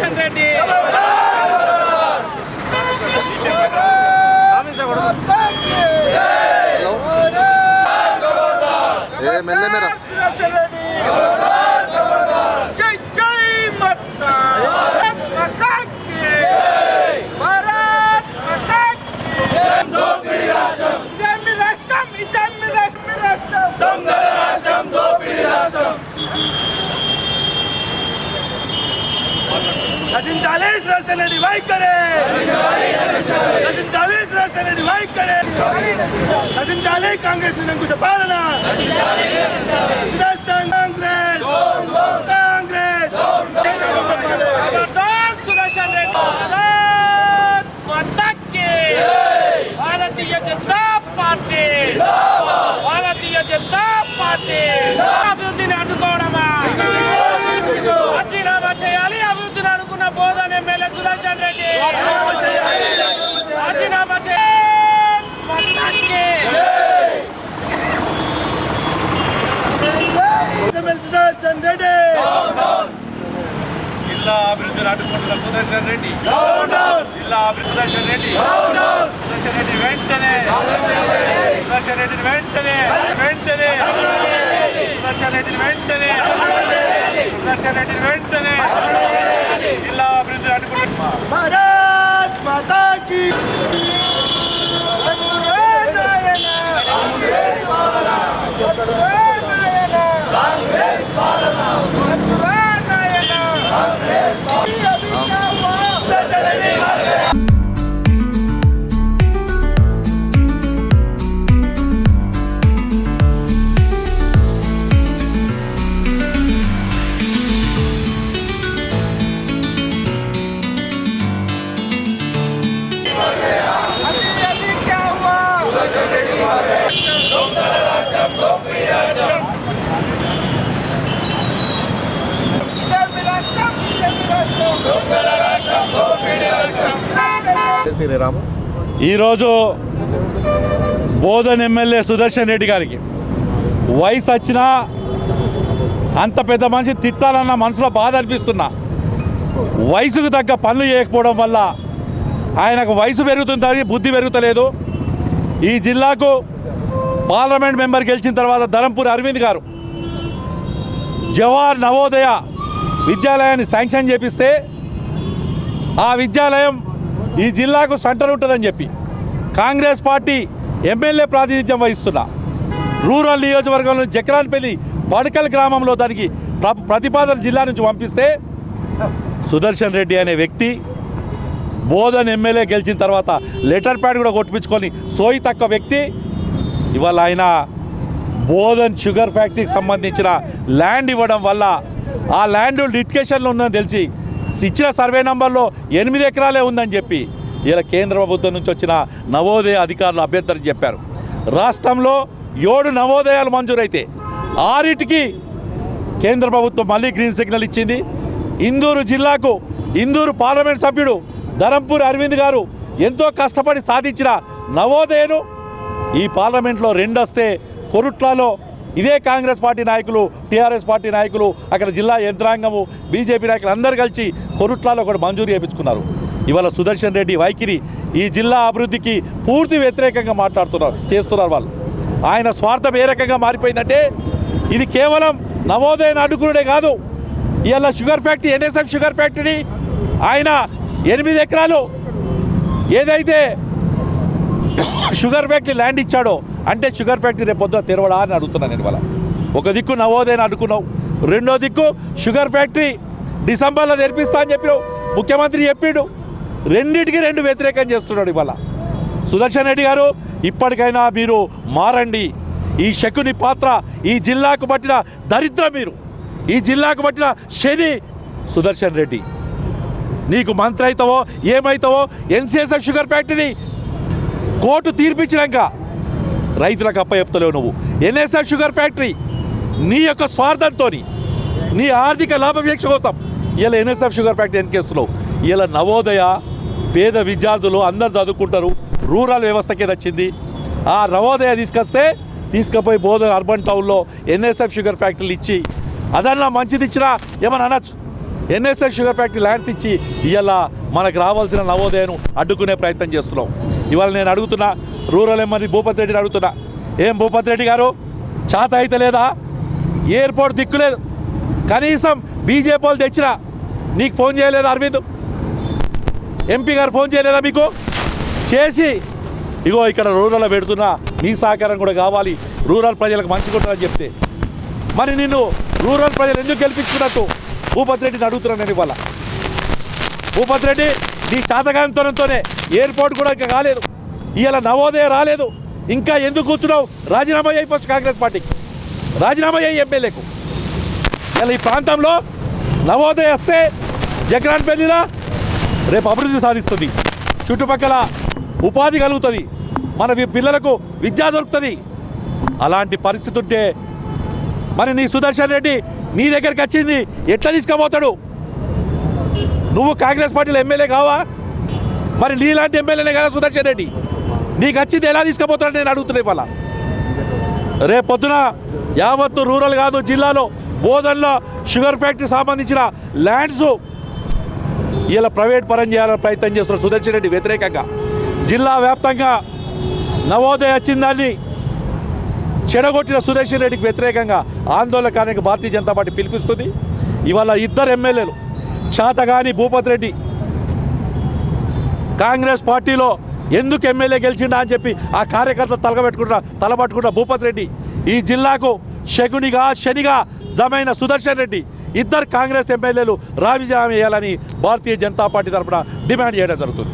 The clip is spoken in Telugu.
కిషన్ రెడ్డి సుదర్శన్ రెడ్డి వైఖరే నశించాలి సుదర్శన్ రెడ్డి వైఖరే నశించాలి కాంగ్రెస్ నిరంకుశ పాలన సుదర్శన్ కాంగ్రెస్ కాంగ్రెస్ ఖబర్దార్ సుదర్శన్ రెడ్డి ఖబర్దార్ మద్దక్కి భారతీయ జనతా పార్టీ భారతీయ జనతా పార్టీ అభివృద్ధిని అడ్డుకోవడమా రాజీనామా చేయాలి అభివృద్ధిని అనుకున్న బోధన ఎమ్మెల్యే సుదర్శన్ రెడ్డి రాజీనామా చేయాలి మద్దక్కి సుదర్శన్ రెడ్డి జిల్లా అభివృద్ధిని అడ్డుకుంటున్న సుదర్శన్ రెడ్డి జిల్లా అభివృద్ధి సుదర్శన్ రెడ్డి సుదర్శన్ రెడ్డి వెంటనే సుదర్శన్ రెడ్డిని వెంటనే వెంటనే సుదర్శన్ రెడ్డిని వెంటనే సుదర్శన్ రెడ్డిని వెంటనే జిల్లా అభివృద్ధిని అడ్డుకుంటున్న భారత్ మాతా శ్రీరాము ఈరోజు బోధన్ ఎమ్మెల్యే సుదర్శన్ రెడ్డి గారికి వయసు వచ్చినా అంత పెద్ద మనిషి తిట్టాలన్న మనసులో బాధ అనిపిస్తున్నా. వయసుకు తగ్గ పనులు చేయకపోవడం వల్ల ఆయనకు వయసు పెరుగుతుంది బుద్ధి పెరుగుతలేదు. ఈ జిల్లాకు పార్లమెంట్ మెంబర్ గెలిచిన తర్వాత ధరంపూర్ అరవింద్ గారు జవహర్ నవోదయ విద్యాలయాన్ని శాంక్షన్ చేపిస్తే ఆ విద్యాలయం ఈ జిల్లాకు సెంటర్ ఉంటుందని చెప్పి కాంగ్రెస్ పార్టీ ఎమ్మెల్యే ప్రాతినిధ్యం వహిస్తున్న రూరల్ నియోజకవర్గంలో జక్రాన్పల్లి పడకల్ గ్రామంలో దానికి ప్ర- ప్రతిపాదన జిల్లా నుంచి పంపిస్తే సుదర్శన్ రెడ్డి అనే వ్యక్తి బోధన్ ఎమ్మెల్యే గెలిచిన తర్వాత లెటర్ ప్యాడ్ కూడా కొట్టించుకొని సోయి తక్కువ వ్యక్తి. ఇవాళ ఆయన బోధన్ షుగర్ ఫ్యాక్టరీకి సంబంధించిన ల్యాండ్ ఇవ్వడం వల్ల ఆ ల్యాండ్ లిటికేషన్లో ఉందని తెలిసి ఇచ్చిన సర్వే నంబర్లో ఎనిమిది ఎకరాలే ఉందని చెప్పి ఇలా కేంద్ర ప్రభుత్వం నుంచి వచ్చిన నవోదయ అధికారులు అభ్యర్థులు చెప్పారు. రాష్ట్రంలో ఏడు నవోదయాలు మంజూరైతే ఆరిటికి కేంద్ర ప్రభుత్వం మళ్ళీ గ్రీన్ సిగ్నల్ ఇచ్చింది. ఇందూరు జిల్లాకు ఇందూరు పార్లమెంట్ సభ్యుడు ధరంపూర్ అరవింద్ గారు ఎంతో కష్టపడి సాధించిన నవోదయను ఈ పార్లమెంట్లో రెండొస్తే కొరుట్లలో ఇదే కాంగ్రెస్ పార్టీ నాయకులు టీఆర్ఎస్ పార్టీ నాయకులు అక్కడ జిల్లా యంత్రాంగము బీజేపీ నాయకులు అందరు కలిసి కొరుట్లలో కూడా మంజూరు చేయించుకున్నారు ఇవాళ సుదర్శన్ రెడ్డి వైఖరి ఈ జిల్లా అభివృద్ధికి పూర్తి వ్యతిరేకంగా మాట్లాడుతున్నారు చేస్తున్నారు వాళ్ళు. ఆయన స్వార్థం ఏ రకంగా మారిపోయిందంటే ఇది కేవలం నవోదయన అడ్డుకునుడే కాదు. ఇవాళ sugar factory NSF sugar factory ఆయన ఎనిమిది ఎకరాలు ఏదైతే షుగర్ ఫ్యాక్టరీ ల్యాండ్ ఇచ్చాడో అంటే షుగర్ ఫ్యాక్టరీ రేపు పొద్దున తెరవడా అని అడుగుతున్నాను నేను వాళ్ళ ఒక దిక్కు నవోదయని అనుకున్నావు రెండో దిక్కు షుగర్ ఫ్యాక్టరీ డిసెంబర్లో తెరిపిస్తా అని చెప్పినావు ముఖ్యమంత్రి చెప్పిండు. రెండింటికి రెండు వ్యతిరేకం చేస్తున్నాడు ఇవాళ. సుదర్శన్ రెడ్డి గారు ఇప్పటికైనా మీరు మారండి. ఈ శకుని పాత్ర ఈ జిల్లాకు పట్టిన దరిద్ర మీరు. ఈ జిల్లాకు పట్టిన శని సుదర్శన్ రెడ్డి. నీకు మంత్రి అవుతావో ఏమవుతావో ఎన్సీఎస్ఎఫ్ షుగర్ ఫ్యాక్టరీ కోర్టు తీర్పిచ్చినాక రైతులకు అప్ప చెప్తలేవు నువ్వు. ఎన్ఎస్ఎఫ్ షుగర్ ఫ్యాక్టరీ నీ యొక్క స్వార్థంతో నీ ఆర్థిక లాభాపేక్ష కోసం ఇలా ఎన్ఎస్ఎఫ్ షుగర్ ఫ్యాక్టరీ ఎన్కేస్తున్నావు ఇలా నవోదయ పేద విద్యార్థులు అందరు చదువుకుంటారు రూరల్ వ్యవస్థకే వచ్చింది. ఆ నవోదయ తీసుకొస్తే తీసుకుపోయి బోధ అర్బన్ టౌన్లో ఎన్ఎస్ఎఫ్ షుగర్ ఫ్యాక్టరీలు ఇచ్చి అదన్నా మంచిది ఇచ్చినా ఏమని అనొచ్చు? ఎన్ఎస్ఎల్ షుగర్ ఫ్యాక్టరీ ల్యాండ్స్ ఇచ్చి ఇవాళ మనకు రావాల్సిన నవోదయను అడ్డుకునే ప్రయత్నం చేస్తున్నాం. ఇవాళ నేను అడుగుతున్నా రూరల్ ఎమ్మెల్యే భూపతి రెడ్డిని అడుగుతున్నా. ఏం భూపతి రెడ్డి గారు? చాత అయితే లేదా? ఎయిర్పోర్ట్ దిక్కులేదు కనీసం బీజేపీ వాళ్ళు తెచ్చినా నీకు ఫోన్ చేయలేదా అరవింద్? ఎంపీ గారు ఫోన్ చేయలేదా మీకు? చేసి ఇగో ఇక్కడ రూరల్లో పెడుతున్నా నీ సహకారం కూడా కావాలి. రూరల్ ప్రజలకు మంచి కొట్టాలని చెప్తే. మరి నిన్ను రూరల్ ప్రజలు ఎందుకు గెలిపించుకున్నట్టు? భూపతి రెడ్డిని అడుగుతున్నాను నేను ఇవాళ. భూపత్ రెడ్డి నీ చాతకాంతనంతోనే ఎయిర్పోర్ట్ కూడా ఇంకా కాలేదు ఇవాళ నవోదయ రాలేదు. ఇంకా ఎందుకు కూర్చున్నావు? రాజీనామా అయిపోవచ్చు కాంగ్రెస్ పార్టీకి. రాజీనామా చేయి ఎమ్మెల్యేకు. ఇలా ఈ ప్రాంతంలో నవోదయ వస్తే జగన్ పెళ్ళిలా రేపు అభివృద్ధి సాధిస్తుంది. చుట్టుపక్కల ఉపాధి కలుగుతుంది. మన పిల్లలకు విద్య దొరుకుతుంది. అలాంటి పరిస్థితి ఉంటే మరి నీ సుదర్శన్ రెడ్డి నీ దగ్గరికి వచ్చింది ఎట్లా తీసుకుపోతాడు? నువ్వు కాంగ్రెస్ పార్టీలో ఎమ్మెల్యే కావా? మరి నీలాంటి ఎమ్మెల్యేనే కదా సుదర్శన్ రెడ్డి. నీకు వచ్చింది ఎలా తీసుకుపోతాడు నేను అడుగుతున్నా ఇవాళ. రేపు పొద్దున యావత్తు రూరల్ కాదు జిల్లాలో బోధన్లో షుగర్ ఫ్యాక్టరీ సంబంధించిన ల్యాండ్స్ ఇలా ప్రైవేట్ పరం చేయాలని ప్రయత్నం చేస్తున్న సుదర్శన్ రెడ్డి వ్యతిరేకంగా. జిల్లా వ్యాప్తంగా నవోదయ వచ్చిందాన్ని చెడగొట్టిన సురేష్ రెడ్డికి వ్యతిరేకంగా ఆందోళన కార్యక్రమం భారతీయ జనతా పార్టీ పిలిపిస్తుంది. ఇవాళ ఇద్దరు ఎమ్మెల్యేలు చాతగాని భూపత్ రెడ్డి కాంగ్రెస్ పార్టీలో ఎందుకు ఎమ్మెల్యే గెలిచిండా అని చెప్పి ఆ కార్యకర్తలు తలగబెట్టుకుంటా తలబట్టుకుంటా భూపత్ రెడ్డి. ఈ జిల్లాకు శగునిగా శనిగా జమైన సుదర్శన్ రెడ్డి ఇద్దరు కాంగ్రెస్ ఎమ్మెల్యేలు రాజీనామా చేయాలని భారతీయ జనతా పార్టీ తరఫున డిమాండ్ చేయడం జరుగుతుంది.